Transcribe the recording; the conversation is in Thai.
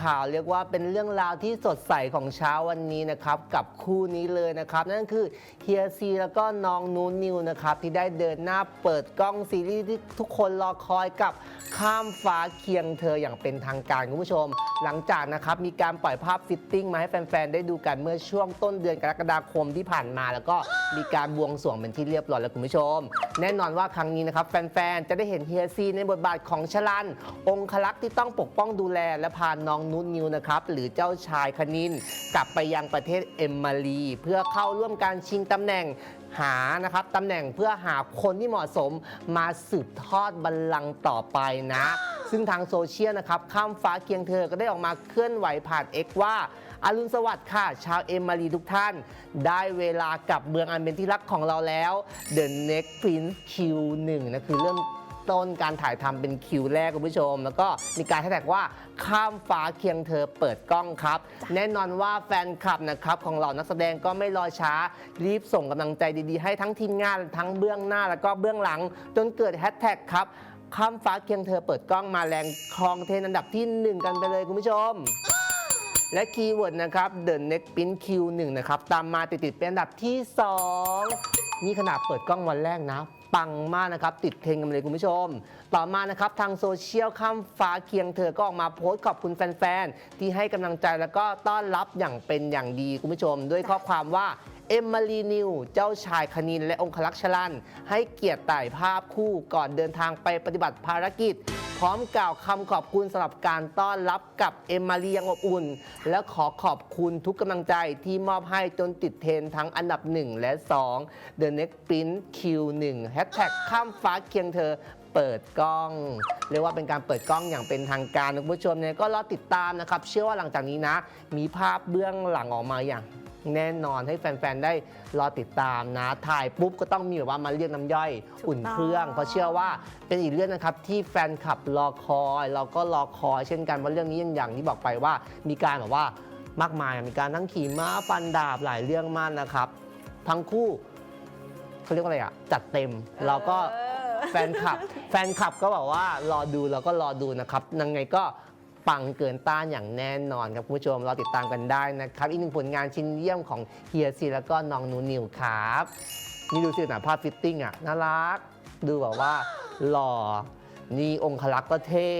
ข่าวเรียกว่าเป็นเรื่องราวที่สดใสของเช้าวันนี้นะครับ กับคู่นี้เลยนะครับ นั่นคือเฮียซีแล้วก็น้องนูนนิวนะครับ ที่ได้เดินหน้าเปิดกล้องซีรีส์ที่ทุกคนรอคอยกับข้ามฟ้าเคียงเธออย่างเป็นทางการคุณผู้ชม หลังจากนะครับมีการปล่อยภาพฟิตติ้งมาให้แฟนๆ ได้ดูกันเมื่อช่วงต้นเดือนกรกฎาคมที่ผ่านมา แล้วก็มีการบวงสรวงเป็นที่เรียบร้อยแล้วคุณผู้ชม แน่นอนว่าครั้งนี้นะครับแฟนๆ จะได้เห็นเฮียซีในบทบาทของชลัน องคลักษ์ที่ต้องปกป้องดูแลและพาน้องนุชนิวนะครับ หรือเจ้าชายคณินกลับไปยังประเทศเอมมารีเพื่อเข้าร่วมการชิงตำแหน่งหานะครับตำแหน่งเพื่อหาคนที่เหมาะสมมาสืบทอดบัลลังก์ต่อไปนะ ซึ่งทางโซเชียลนะครับ ข้ามฟ้าเคียงเธอก็ได้ออกมาเคลื่อนไหวผ่าน X ว่าอรุณสวัสดิ์ค่ะ ชาวเอมมารีทุกท่าน ได้เวลากลับเมืองอันเป็นที่รักของเราแล้ว The Next Prince Q1 นะคือเริ่ม ต้นการถ่ายทำเป็นคิวแรกคุณผู้ชม แล้วก็มีการแฮชแท็กว่าข้ามฟ้าเคียงเธอเปิดกล้องครับ แน่นอนว่าแฟนคลับนะครับของเรานักแสดงก็ไม่รอช้ารีบส่งกำลังใจดีๆ ให้ทั้งทีมงานทั้งเบื้องหน้าแล้วก็เบื้องหลัง จนเกิดแฮชแท็กครับข้ามฟ้าเคียงเธอเปิดกล้องมาแรงครองเทนอันดับที่หนึ่งกันไปเลยคุณผู้ชมและคีย์เวิร์ดนะครับ The Next Pin Q1 นะครับ ตามมาติดๆเป็นอันดับที่ 2 นี่ขนาดเปิดกล้องวันแรกนะ ปังมากนะครับ ติดเทรนกันเลยคุณผู้ชม ต่อมานะครับ ทางโซเชียลข้ามฟ้าเคียงเธอก็ออกมาโพสต์ขอบคุณแฟน ๆ ที่ให้กำลังใจแล้วก็ต้อนรับอย่างเป็นอย่างดีคุณผู้ชม ด้วยข้อความว่าเอมมารีนิว เจ้าชายคณินและองคลักษ์ชลัน ให้เกียรติถ่ายภาพคู่ก่อนเดินทางไปปฏิบัติภารกิจ พร้อมกล่าวคำขอบคุณสำหรับการต้อนรับกับเอมมารีอย่างอบอุ่น และขอขอบคุณทุกกำลังใจที่มอบให้จนติดเทรนด์ทั้งอันดับ 1 และ 2 The Next Prince Q1 Hashtag ข้ามฟ้าเคียงเธอ เปิดกล้อง เรียกว่าเป็นการเปิดกล้องอย่างเป็นทางการคุณผู้ชมเนี่ยก็รอติดตามนะครับ เชื่อว่าหลังจากนี้นะ มีภาพเบื้องหลังออกมาอย่างแน่นอนให้แฟน ๆ ได้รอติดตามนะ ถ่ายปุ๊บก็ต้องมีแบบว่ามาเรียกน้ำย่อยอุ่นเครื่องเพราะเชื่อว่าเป็นอีกเรื่องนะครับที่แฟนคลับรอคอย เราก็รอคอยเช่นกันว่าเรื่องนี้อย่างที่บอกไปว่ามีการแบบว่ามากมายมีการทั้งขี่ม้าฟันดาบหลายเรื่องมากนะครับ ทั้งคู่เขาเรียกว่าอะไรอะจัดเต็ม เราก็ แฟนคลับ แฟนคลับก็บอกว่ารอดูเราก็รอดูนะครับยังไงก็ปังเกินต้านอย่างแน่นอนครับคุณผู้ชมรอติดตามกันได้นะครับ อีกหนึ่งผลงานชิ้นเยี่ยมของเฮียซีแล้วก็น้องนูนิวครับนี่ดูสิหนาภาพฟิตติ้งอะน่ารัก ดูแบบว่าหล่อนี่องคลักษ์ก็เท่